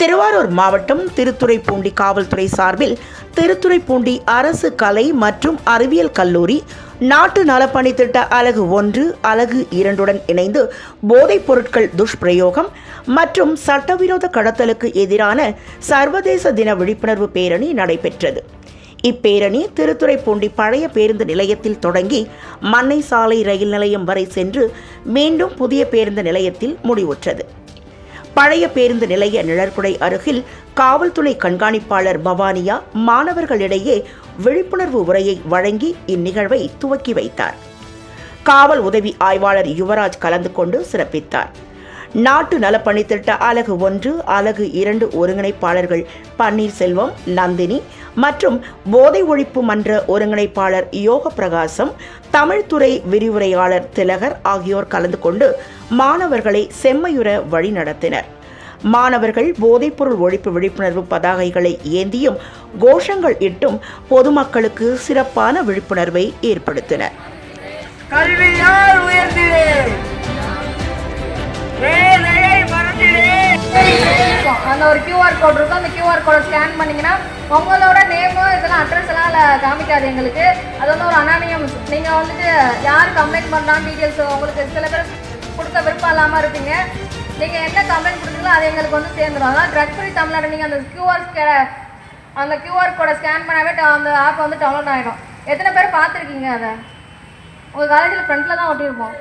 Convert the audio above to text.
திருவாரூர் மாவட்டம் திருத்துறைப்பூண்டி காவல்துறை சார்பில் திருத்துறைப்பூண்டி அரசு கலை மற்றும் அறிவியல் கல்லூரி நாட்டு நலப்பணி திட்ட அலகு ஒன்று அலகு இரண்டுடன் இணைந்து போதைப் பொருட்கள் துஷ்பிரயோகம் மற்றும் சட்டவிரோத கடத்தலுக்கு எதிரான சர்வதேச தின விழிப்புணர்வு பேரணி நடைபெற்றது. இப்பேரணி திருத்துறைப்பூண்டி பழைய பேருந்து நிலையத்தில் தொடங்கி மண்ணை சாலை ரயில் நிலையம் வரை சென்று மீண்டும் புதிய பேருந்து நிலையத்தில் முடிவுற்றது. பழைய பேருந்து நிலைய நிழற்குடை அருகில் காவல்துறை கண்காணிப்பாளர் பவானியா மாணவர்களிடையே விழிப்புணர்வு உரையை வழங்கி இந்நிகழ்வை துவக்கி வைத்தார். காவல் உதவி ஆய்வாளர் யுவராஜ் கலந்து கொண்டு சிறப்பித்தார். நாட்டு நலப்பணி திட்ட அலகு ஒன்று அலகு இரண்டு ஒருங்கிணைப்பாளர்கள் பன்னீர்செல்வம் நந்தினி மற்றும் போதை ஒழிப்பு மன்ற ஒருங்கிணைப்பாளர் யோக பிரகாசம் தமிழ்துறை விரிவுரையாளர் திலகர் ஆகியோர் கலந்து கொண்டு மாணவர்களை செம்மையுற வழிநடத்தினர் மாணவர்கள் போதைப்பொருள் ஒழிப்பு விழிப்புணர்வு பதாகைகளை ஏந்தியும் கோஷங்கள் இட்டும் பொதுமக்களுக்கு சிறப்பான விழிப்புணர்வை ஏற்படுத்தினர். கல்வியால் அந்த ஒரு கியூஆர் கோட் இருக்கும். அந்த கியூஆர் கோடை ஸ்கேன் பண்ணீங்கன்னா உங்களோட நேமு இதெல்லாம் அட்ரஸ் எல்லாம் அதில் காமிக்காது எங்களுக்கு. அது வந்து ஒரு அனானியம் நீங்கள் வந்துட்டு யார் கம்ப்ளைண்ட் பண்ணுறான்னு டீட்டெயில்ஸ் உங்களுக்கு சில பேர் கொடுத்த விருப்பம் இல்லாமல் இருப்பீங்க. நீங்கள் என்ன கம்ப்ளைண்ட் கொடுத்தீங்களோ அது எங்களுக்கு வந்து சேர்ந்துடும் அதான் ட்ரக் ஃப்ரீ தமிழ்நாடு நீங்கள் அந்த கியூஆர் அந்த கியூஆர் கோடை ஸ்கேன் பண்ணாவே ட- அந்த ஆப் வந்து டவுன்லோட் ஆகிடும் எத்தனை பேர் பார்த்துருக்கீங்க அதை? உங்கள் காலேஜில் ஃப்ரண்ட்டில் தான் ஒட்டியிருப்போம்.